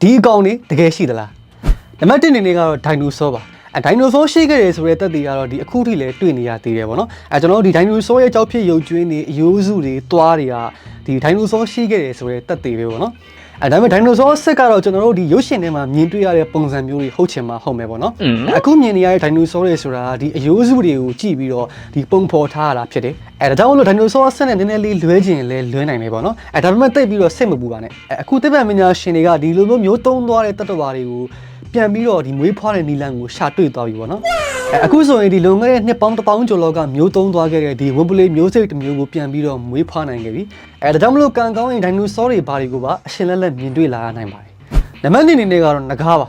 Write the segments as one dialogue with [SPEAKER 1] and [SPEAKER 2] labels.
[SPEAKER 1] ဒီအကောင်နေတကယ်ရှိသလားနံပါတ်1အနေနဲ့ကတော့ဒိုင်နိုဆောပါ အဲဒိုင်နိုဆောရှိခဲ့တယ်ဆိုတဲ့တက်တည်ကတော့ဒီအခုထိလည်းတွေ့နေရသေးတယ်ပေါ့နော်အဲကျွန်တော်တို့ဒီဒိုင်နိုဆောရဲ့ကြောက်ဖြစ်ရုပ်ကျွင်းတွေအယိုးစုတွေတွားတွေကဒီဒိုင်နိုဆောရှိခဲ့တယ်ဆိုတဲ့တက်တည်ပဲပေါ့နော်အဲဒါပေမဲ့ဒိုင်နိုဆောဆက်ကတော့ကျွန်တော်တို့ဒီရုပ်ရှင်ထဲမှာမြင်တွေ့ရတဲ့ပုံစံမျိုးတွေဟုတ်ချင်မှဟုတ်မယ်ပေါ့နော်အခုမြင်နေရတဲ့ဒိုင်နိုဆောတွေဆိုတာဒီအယိုးစုတွေကိုကြည့်ပြီးတော့ဒီပုံဖော်ထားရတာဖြစ်တယ်အဲဒါကြောင့်မလို့ဒိုင်နိုဆောဆက်နဲ့နည်းနည်းလေးလွဲချင်လဲလွဲနိုင်မယ်ပေါ့နော်အဲဒါပေမဲ့တိတ်ပြီးတော့စိတ်မပူပါနဲ့အဲအခုတိပ္ပံပညာရှင်တွေကဒီလိုမျိုးမျိုးသုံးသွားတဲ့တတ္တဝါတွေကို ပြန်ပြီးတော့ဒီမွေးဖွားတဲ့နီလန်ကိုရှာတွေ့သွားပြီပေါ့နော်အဲအခုဆိုရင်ဒီလွန်ခဲ့တဲ့နှစ်ပေါင်းတစ်ပေါင်းကျော်လောက်ကမျိုးသုံးသွားခဲ့တဲ့ဒီဝမ်ပလေးမျိုးစိတ်တစ်မျိုးကိုပြန်ပြီးတော့မွေးဖွားနိုင်ခဲ့ပြီအဲဒါကြောင့်မလို့ကံကောင်းရင်ဒိုင်နိုဆောတွေဘာတွေကိုပါအရှင်လက်လက်မြင်တွေ့လာရနိုင်ပါတယ်နံပါတ်2အနေနဲ့ကတော့ငကားပါ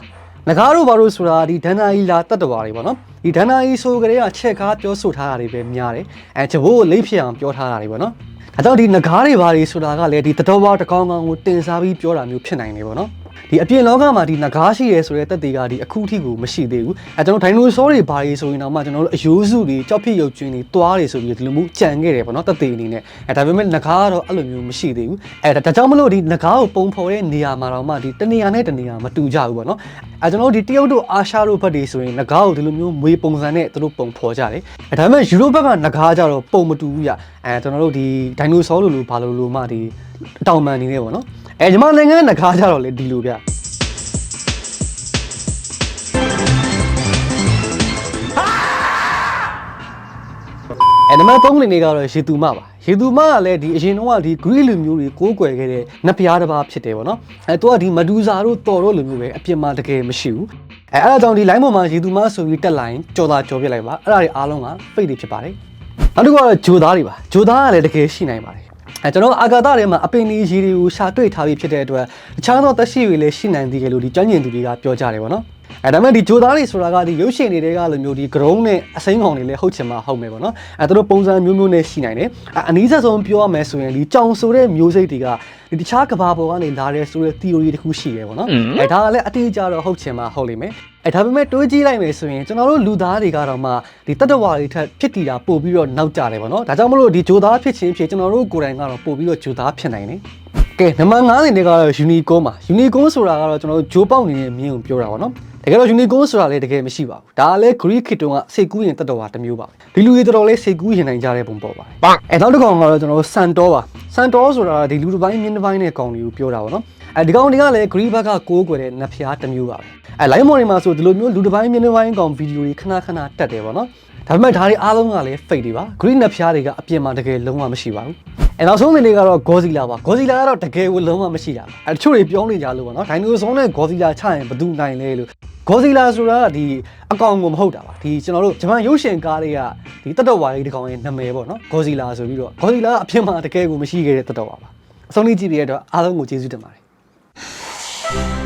[SPEAKER 1] ငကားတို့ဘာလို့ဆိုတာဒီဒန္နာကြီးလာတတ္တဝါတွေပေါ့နော်ဒီဒန္နာကြီးဆိုကြတဲ့ကချက်ကားပြောဆိုထားတာတွေပဲများတယ်အဲချဘိုးကိုလိမ့်ဖြစ်အောင်ပြောထားတာတွေပေါ့နော်ဒါကြောင့်ဒီငကားတွေဘာတွေဆိုတာကလည်းဒီတတော်ဝါတစ်ကောင်ကောင်ကိုတင်စားပြီးပြောတာမျိုးဖြစ်နိုင်တယ်ပေါ့နော် ဒီအပြင်လောကမှာဒီငကားရှိရဲဆိုတဲ့တက်သေးကဒီအခုထိကိုမရှိသေးဘူးအဲကျွန်တော်ဒိုင်နိုဆောတွေဘာတွေဆိုရင်တော့မှကျွန်တော်တို့အယိုးစုတွေကြောက်ဖြစ်ရုပ်ကျွင်းတွေတွားတွေဆိုပြီးဒီလိုမျိုးကြံခဲ့တယ်ပေါ့နော်တက်သေးအနေနဲ့အဲဒါပေမဲ့ငကားကတော့အဲ့လိုမျိုးမရှိသေးဘူးအဲဒါကြောင့်မလို့ဒီငကားကိုပုံဖော်တဲ့နေရာမှာတော့မှဒီတနေရာနဲ့တနေရာမတူကြဘူးပေါ့နော်အဲကျွန်တော်တို့ဒီတရုတ်တို့အာရှတို့ဘက်တွေဆိုရင်ငကားကိုဒီလိုမျိုးမွေပုံစံနဲ့သူတို့ပုံဖော်ကြတယ်အဲဒါပေမဲ့ယူရိုဘက်ကငကားကြတော့ပုံမတူဘူးရအဲကျွန်တော်တို့ဒီဒိုင်နိုဆောလိုလိုဘာလိုလိုမှဒီအတောင်ပန်နေနေပေါ့နော် အဲညီမနိုင်ငံငကားကြတော့လေဒီလိုဗျအဲနံပါတ်3အနေနဲ့ကတော့ရေသူမပါရေသူမကလည်းဒီအရင်တော့ကဒီဂရိလူမျိုးတွေကိုးကွယ်ခဲ့တဲ့နတ်ဖျားတစ်ပါးဖြစ်တယ်ပေါ့နော်အဲသူကဒီမဒူဇာတို့တော်တို့လူမျိုးပဲအပြစ်မှာတကယ်မရှိဘူးအဲအဲ့ဒါကြောင့်ဒီ line ပေါ်မှာရေသူမဆိုပြီးတက်လိုက်ကြော်တာကြော်ပြစ်လိုက်ပါအဲ့ဒါတွေအားလုံးက fake တွေဖြစ်ပါတယ်နောက်တစ်ခုကတော့ဂျိုသားတွေပါဂျိုသားကလည်းတကယ်ရှိနိုင်ပါတယ် အဲကျွန်တော်အာဂါသထဲမှာအပင်ကြီးရေတွေကိုရှာတွေ့ထားပြီးဖြစ်တဲ့အတွက်တခြားသောသက်ရှိတွေလည်းရှိနိုင်သေးတယ်လို့ဒီကျွမ်းကျင်သူတွေကပြောကြတယ်ပေါ့နော် အဲဒါမဲ့ဒီဂျိုသားတွေဆိုတာကဒီရုပ်ရှင်တွေကလိုမျိုးဒီ ground နဲ့အစိမ်းကောင်တွေလည်းဟုတ်ချင်မှဟုတ်မယ်ပေါ့နော်အဲသူတို့ပုံစံမျိုးမျိုးနဲ့ရှိနိုင်တယ်အဲအနည်းဆက်ဆုံးပြောရမယ်ဆိုရင်ဒီကြောင်ဆိုတဲ့မျိုးစိတ်တွေကဒီတခြားကဘာပေါ်ကနေလာတဲ့ဆိုတဲ့ theory တစ်ခုရှိတယ်ပေါ့နော်အဲဒါကလည်းအတိအကျတော့ဟုတ်ချင်မှဟုတ်လိမ့်မယ်အဲဒါပေမဲ့တွေးကြည့်လိုက်မယ်ဆိုရင်ကျွန်တော်တို့လူသားတွေကတော့မှဒီတတ္တဝါတွေထက်ဖြစ်တည်တာပို့ပြီးတော့နောက်ကျတယ်ပေါ့နော်ဒါကြောင့်မလို့ဒီဂျိုသားဖြစ်ချင်းဖြစ်ကျွန်တော်တို့ကိုယ်တိုင်ကတော့ပို့ပြီးတော့ဂျိုသားဖြစ်နိုင်တယ်ကဲနံပါတ်9အနေနဲ့ကတော့ unicorn ပါ unicorn ဆိုတာကတော့ကျွန်တော်တို့ဂျိုးပေါက်နေတဲ့မြင်းကိုပြောတာပေါ့နော် တကယ်တော့ unicorn ဆိုတာလည်းတကယ်မရှိပါဘူးဒါကလည်း Greek ခေတ်တုန်းကစိတ်ကူးရင်တတ္တဝါတစ်မျိုးပါပဲဒီလူတွေတော်တော်လေးစိတ်ကူးရင်နိုင်ကြတဲ့ပုံပေါ်ပါတယ်အဲနောက်တစ်ကောင်ကတော့ကျွန်တော်တို့ Santor ပါ Santor ဆိုတာဒီလူတစ်ပိုင်းမြင်းတစ်ပိုင်းနဲ့ကောင်တွေကိုပြောတာပေါ့နော်အဲဒီကောင်တွေကလည်း Greek ဘက်ကကိုးကွယ်တဲ့နတ်ဖျားတစ်မျိုးပါပဲအဲ line မော်တွေမှာဆိုဒီလိုမျိုးလူတစ်ပိုင်းမြင်းတစ်ပိုင်းကောင်ဗီဒီယိုတွေခဏခဏတက်တယ်ပေါ့နော်ဒါပေမဲ့ဒါတွေအားလုံးကလည်း fake တွေပါ Greek နတ်ဖျားတွေကအပြင်မှာတကယ်လုံးဝမရှိပါဘူးအဲနောက်ဆုံးအနေနဲ့ကတော့ Godzilla ပါ Godzilla ကတော့တကယ်ကိုလုံးဝမရှိတာအဲတချို့တွေပြောနေကြလို့ပေါ့နော်ဒိုင်နိုဆောနဲ့ Godzilla ချရင်ဘယ်သူနိုင်လဲလို့ Godzilla ဆိုတာကဒီအကောင်ကိုမဟုတ်တာပါဒီကျွန်တော်တို့ဂျပန်ရုပ်ရှင်ကားတွေကဒီတတ္တဝါလေးတစ်ကောင်ရဲ့နာမည်ပေါ့နော် Godzilla ဆိုပြီးတော့ Godzilla ကအပြင်မှာတကယ်ကိုမရှိခဲ့တဲ့တတ္တဝါပါအဆုံးလေးကြည့်ပြီးရတော့အားလုံးကိုကျေးဇူးတင်ပါတယ်